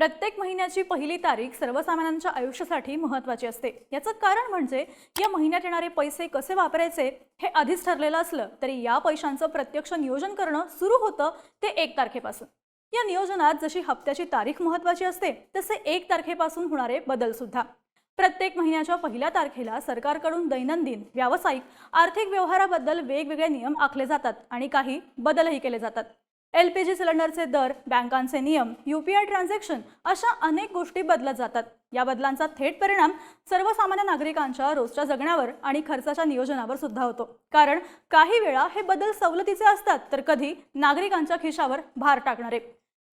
प्रत्येक महिन्याची पहिली तारीख सर्वसामान्यांच्या आयुष्यासाठी महत्त्वाची असते. याचं कारण म्हणजे या महिन्यात येणारे पैसे कसे वापरायचे हे आधीच ठरलेलं असलं तरी या पैशांचं प्रत्यक्ष नियोजन करणं सुरू होतं ते एक तारखेपासून. या नियोजनात जशी हप्त्याची तारीख महत्त्वाची असते तसे एक तारखेपासून होणारे बदल सुद्धा. प्रत्येक महिन्याच्या पहिल्या तारखेला सरकारकडून दैनंदिन व्यावसायिक आर्थिक व्यवहाराबद्दल वेगवेगळे नियम आखले जातात आणि काही बदलही केले जातात. एल पी जी सिलेंडरचे दर बँकांचे नियम युपीआय ट्रान्झॅक्शन अशा अनेक गोष्टी बदलत जातात. या बदलांचा थेट परिणाम सर्वसामान्य नागरिकांच्या रोजच्या जगण्यावर आणि खर्चाच्या नियोजनावर सुद्धा होतो. कारण काही वेळा हे बदल सवलतीचे असतात तर कधी नागरिकांच्या खिशावर भार टाकणारे.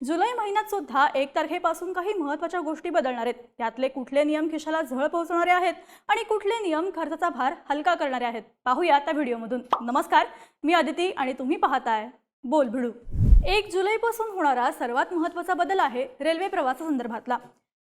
जुलै महिन्यात सुद्धा एक तारखेपासून काही महत्त्वाच्या गोष्टी बदलणार आहेत. त्यातले कुठले नियम खिशाला झळ पोहोचवणारे आहेत आणि कुठले नियम खर्चाचा भार हलका करणारे आहेत. पाहूया त्या व्हिडिओमधून. नमस्कार मी अदिती आणि तुम्ही पाहताय बोल भिडू एक जुलैपासून होणारा सर्वात महत्त्वाचा बदल आहे रेल्वे प्रवासासंदर्भातला.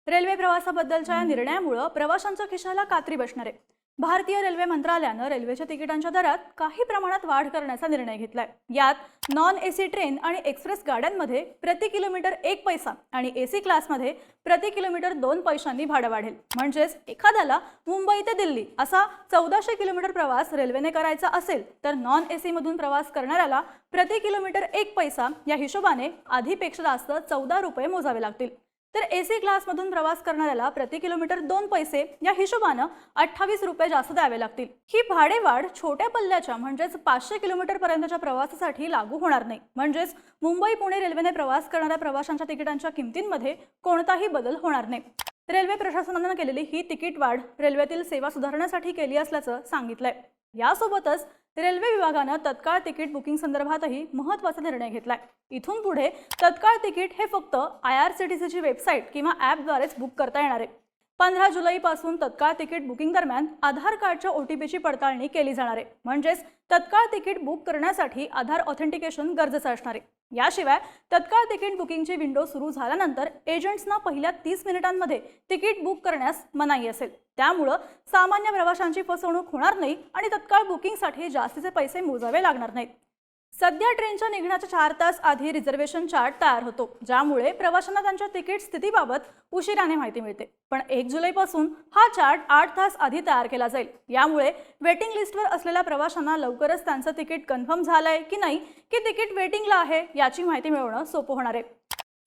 रेल्वे प्रवासाबद्दलच्या या निर्णयामुळं प्रवाशांच्या खिशाला कात्री बसणार. आहे भारतीय रेल्वे मंत्रालयानं रेल्वेच्या तिकिटांच्या दरात काही प्रमाणात वाढ करण्याचा निर्णय घेतलाय. यात नॉन एसी ट्रेन आणि एक्सप्रेस गाड्यांमध्ये प्रति किलोमीटर एक पैसा आणि एसी क्लासमध्ये प्रति किलोमीटर दोन पैशांनी भाडं वाढेल. म्हणजेच एखाद्याला मुंबई ते दिल्ली असा चौदाशे किलोमीटर प्रवास रेल्वेने करायचा असेल तर नॉन ए सीमधून प्रवास करणाऱ्याला प्रति किलोमीटर एक पैसा या हिशोबाने आधीपेक्षा जास्त चौदा रुपये मोजावे लागतील. तर ए सी क्लासमधून प्रवास करणाऱ्याला प्रति किलोमीटर दोन पैसे या हिशोबानं अठ्ठावीस रुपये जास्त द्यावे लागतील. ही भाडेवाढ छोट्या पल्ल्याच्या म्हणजेच पाचशे किलोमीटर पर्यंतच्या प्रवासासाठी लागू होणार नाही. म्हणजेच मुंबई पुणे रेल्वेने प्रवास करणाऱ्या प्रवाशांच्या तिकिटांच्या किमतींमध्ये कोणताही बदल होणार नाही. रेल्वे प्रशासनानं केलेली ही तिकीट वाढ रेल्वेतील सेवा सुधारण्यासाठी केली असल्याचं सांगितलंय. यासोबतच रेल्वे विभागानं तत्काळ तिकीट बुकिंग संदर्भातही महत्त्वाचा निर्णय घेतलाय. इथून पुढे तत्काळ तिकीट हे फक्त आय आर सी टी सीची वेबसाईट किंवा ॲपद्वारेच बुक करता येणार आहे. पंधरा जुलैपासून तत्काळ तिकीट बुकिंग दरम्यान आधार कार्डच्या ओ टी पीची पडताळणी केली जाणार आहे. म्हणजेच तत्काळ तिकीट बुक करण्यासाठी आधार ऑथेंटिकेशन गरजेचं असणार आहे. याशिवाय तत्काळ तिकीट बुकिंगची विंडो सुरू झाल्यानंतर एजंट्सना पहिल्या तीस मिनिटांमध्ये तिकीट बुक करण्यास मनाई असेल. त्यामुळं सामान्य प्रवाशांची फसवणूक होणार नाही आणि तत्काळ बुकिंगसाठी जास्तीचे पैसे मोजावे लागणार नाहीत. सध्या ट्रेनच्या निघण्याच्या चार तास आधी रिझर्वेशन चार्ट तयार होतो ज्यामुळे प्रवाशांना त्यांच्या तिकीट स्थितीबाबत उशिराने माहिती मिळते. पण एक जुलैपासून हा चार्ट आठ तास आधी तयार केला जाईल. यामुळे वेटिंग लिस्टवर असलेल्या प्रवाशांना लवकरच त्यांचं तिकीट कन्फर्म झालंय की नाही की तिकीट वेटिंगला आहे याची माहिती मिळवणं सोपं होणार आहे.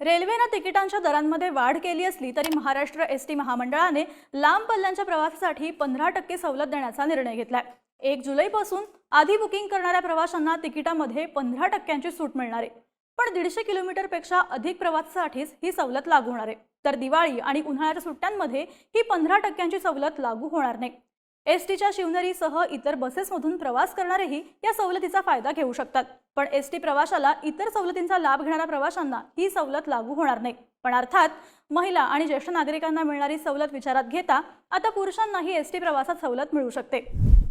रेल्वेनं तिकिटांच्या दरांमध्ये वाढ केली असली तरी महाराष्ट्र एस टी महामंडळाने लांब पल्ल्यांच्या प्रवासासाठी पंधरा टक्के सवलत देण्याचा निर्णय घेतलाय. एक जुलैपासून आधी बुकिंग करणाऱ्या प्रवाशांना तिकिटामध्ये पंधरा टक्क्यांची सूट मिळणार. आहे पण दीडशे किलोमीटरपेक्षा अधिक प्रवासासाठीच ही सवलत लागू होणार आहे. तर दिवाळी आणि उन्हाळ्याच्या सुट्ट्यांमध्ये ही पंधरा टक्क्यांची सवलत लागू होणार नाही. एस टीच्या शिवनेरीसह इतर बसेसमधून प्रवास करणारेही या सवलतीचा फायदा घेऊ शकतात. पण एस टी प्रवाशाला इतर सवलतींचा लाभ घेणाऱ्या प्रवाशांना ही सवलत लागू होणार नाही. पण अर्थात महिला आणि ज्येष्ठ नागरिकांना मिळणारी सवलत विचारात घेता आता पुरुषांनाही एस टी प्रवासात सवलत मिळू शकते.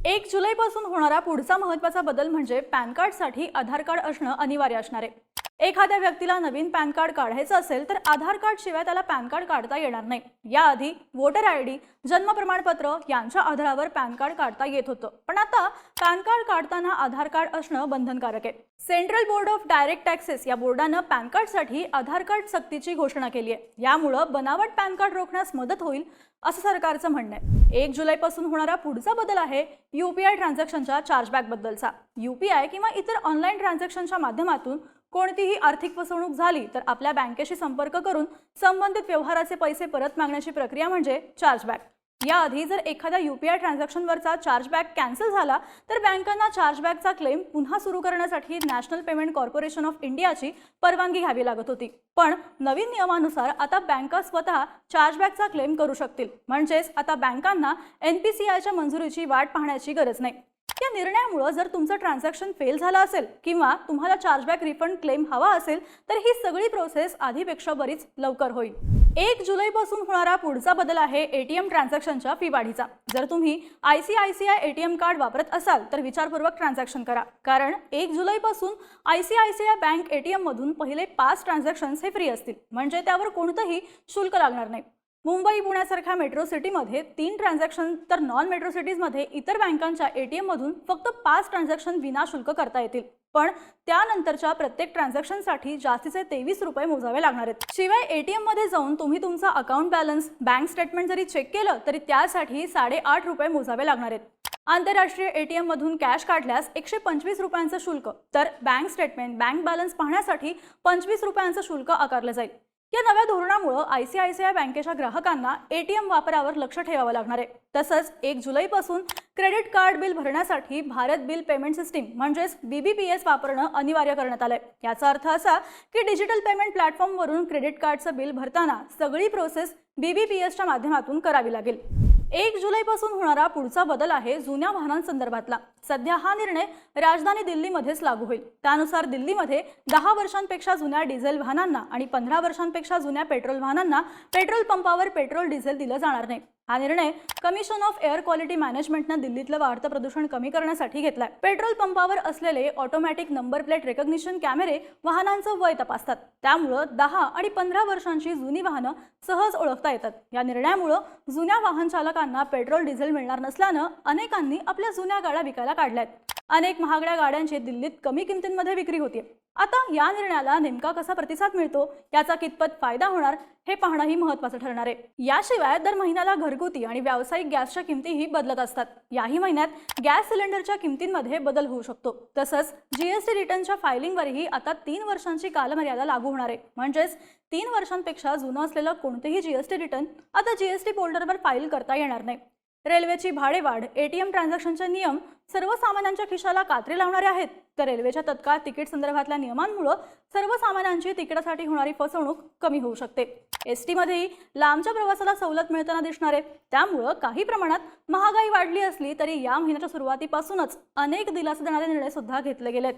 एक जुलैपासून होणारा पुढचा महत्त्वाचा बदल म्हणजे पॅन कार्डसाठी आधार कार्ड असणं अनिवार्य असणार आहे. एखाद्या व्यक्तीला नवीन पॅन कार्ड काढायचं असेल तर आधार कार्ड शिवाय त्याला पॅन कार्ड काढता येणार नाही. याआधी वोटर आय डी जन्म प्रमाणपत्र यांच्या आधारावर पॅन कार्ड काढता येत होतं. पण आता पॅन कार्ड काढताना आधार कार्ड असणं बंधनकारक आहे. Central Board of Direct Taxes या बोर्डानं पॅन कार्डसाठी आधार कार्ड सक्तीची घोषणा केली आहे. यामुळं बनावट पॅन कार्ड रोखण्यास मदत होईल असं सरकारचं म्हणणं आहे. एक जुलैपासून होणारा पुढचा बदल आहे युपीआय ट्रान्झॅक्शनच्या चार्जबॅक बद्दलचा युपीआय किंवा इतर ऑनलाईन ट्रान्झॅक्शनच्या माध्यमातून कोणतीही आर्थिक फसवणूक झाली तर आपल्या बँकेशी संपर्क करून संबंधित व्यवहाराचे पैसे परत मागण्याची प्रक्रिया म्हणजे चार्जबॅक याआधी जर एखाद्या युपीआय ट्रान्झॅक्शनवरचा चार्जबॅक कॅन्सल झाला तर बँकांना चार्जबॅकचा क्लेम पुन्हा सुरू करण्यासाठी नॅशनल पेमेंट कॉर्पोरेशन ऑफ इंडियाची परवानगी घ्यावी लागत होती. पण नवीन नियमानुसार आता बँका स्वतः चार्जबॅकचा क्लेम करू शकतील. म्हणजेच आता बँकांना एन पी सी आयच्या मंजुरीची वाट पाहण्याची गरज नाही. या निर्णयामुळं जर तुमचं ट्रान्झॅक्शन फेल झालं असेल किंवा तुम्हाला चार्जबॅक रिफंड क्लेम हवा असेल तर ही सगळी प्रोसेस आधीपेक्षा बरीच लवकर होईल. एक जुलैपासून होणारा पुढचा बदल आहे एटीएम ट्रान्झॅक्शनच्या फी वाढीचा. जर तुम्ही I C I C I ATM card वापरत असाल तर विचारपूर्वक ट्रान्झॅक्शन करा. कारण एक जुलैपासून I C I C I bank ATM मधून पहिले पाच ट्रान्झॅक्शन्स हे फ्री असतील. म्हणजे त्यावर कोणतंही शुल्क लागणार नाही. मुंबई पुण्यासारख्या मेट्रो सिटीमध्ये तीन ट्रान्झॅक्शन तर नॉन मेट्रो सिटीजमध्ये इतर बँकांच्या ए टी एममधून फक्त पाच ट्रान्झॅक्शन विनाशुल्क करता येतील. पण त्यानंतरच्या प्रत्येक ट्रान्झॅक्शनसाठी जास्तीचे तेवीस रुपये मोजावे लागणार आहेत. शिवाय एटीएममध्ये जाऊन तुम्ही तुमचा अकाउंट बॅलन्स बँक स्टेटमेंट जरी चेक केलं तरी त्यासाठी साडेआठ रुपये मोजावे लागणार आहेत. आंतरराष्ट्रीय एटीएम मधून कॅश काढल्यास एकशे पंचवीस रुपयांचं शुल्क तर बँक स्टेटमेंट बँक बॅलन्स पाहण्यासाठी पंचवीस रुपयांचं शुल्क आकारलं जाईल. या नव्या धोरणामुळे आयसीआयसीआय बँकेच्या ग्राहकांना एटीएम वापरावर लक्ष ठेवावं लागणार आहे. तसंच एक जुलैपासून क्रेडिट कार्ड बिल भरण्यासाठी भारत बिल पेमेंट सिस्टीम म्हणजेच बीबीपीएस वापरणं अनिवार्य करण्यात आलंय. याचा अर्थ असा की डिजिटल पेमेंट प्लॅटफॉर्मवरून क्रेडिट कार्डचं बिल भरताना सगळी प्रोसेस बीबीपीएसच्या माध्यमातून करावी लागेल. एक जुलैपासून होणारा पुढचा बदल आहे जुन्या वाहनांसंदर्भातला सध्या हा निर्णय राजधानी दिल्लीमध्येच लागू होईल. त्यानुसार दिल्लीमध्ये दहा वर्षांपेक्षा जुन्या डिझेल वाहनांना आणि पंधरा वर्षांपेक्षा जुन्या पेट्रोल वाहनांना पेट्रोल पंपावर पेट्रोल डिझेल दिलं जाणार नाही. हा निर्णय कमिशन ऑफ एअर क्वालिटी मॅनेजमेंटनं दिल्लीतलं वाढतं प्रदूषण कमी करण्यासाठी घेतलाय. पेट्रोल पंपावर असलेले ऑटोमॅटिक नंबर प्लेट रेकॉग्निशन कॅमेरे वाहनांचं वय तपासतात. त्यामुळं दहा आणि पंधरा वर्षांची जुनी वाहनं सहज ओळखता येतात. या निर्णयामुळं जुन्या वाहन चालकांना पेट्रोल डिझेल मिळणार नसल्यानं अनेकांनी आपल्या जुन्या गाड्या विकायला काढल्यात. अनेक महागड्या गाड्यांची दिल्लीत कमी किमतींमध्ये विक्री होते आता या निर्णयाला नेमका कसा प्रतिसाद मिळतो याचा कितपत फायदा होणार हे पाहणंही महत्त्वाचं ठरणार आहे. याशिवाय दर महिन्याला घरगुती आणि व्यावसायिक गॅसच्या किमतीही बदलत असतात. याही महिन्यात गॅस सिलेंडरच्या किमतींमध्ये बदल होऊ शकतो. तसंच जीएसटी रिटर्नच्या फायलिंगवरही आता तीन वर्षांची कालमर्यादा लागू होणार आहे. म्हणजेच तीन वर्षांपेक्षा जुनं असलेलं कोणतेही जीएसटी रिटर्न आता जीएसटी पोर्टलवर फाईल करता येणार नाही. रेल्वेची भाडेवाढ एटीएम ट्रान्झॅक्शनचे नियम सर्वसामान्यांच्या खिशाला कात्री लावणारे आहेत. तर रेल्वेच्या तत्काळ तिकीट संदर्भातल्या नियमांमुळं सर्वसामान्यांची तिकिटासाठी होणारी फसवणूक कमी होऊ शकते. एस टीमध्येही लांबच्या प्रवासाला सवलत मिळताना दिसणार. आहे त्यामुळं काही प्रमाणात महागाई वाढली असली तरी या महिन्याच्या सुरुवातीपासूनच अनेक दिलासा देणारे निर्णय सुद्धा घेतले गेलेत.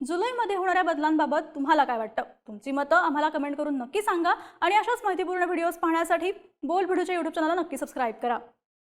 जुलैमध्ये होणाऱ्या बदलांबाबत तुम्हाला काय वाटतं? तुमची मतं आम्हाला कमेंट करून नक्की सांगा आणि अशाच माहितीपूर्ण व्हिडिओज पाहण्यासाठी बोल व्हिडिओच्या यूट्यूब चॅनलला नक्की सबस्क्राईब करा.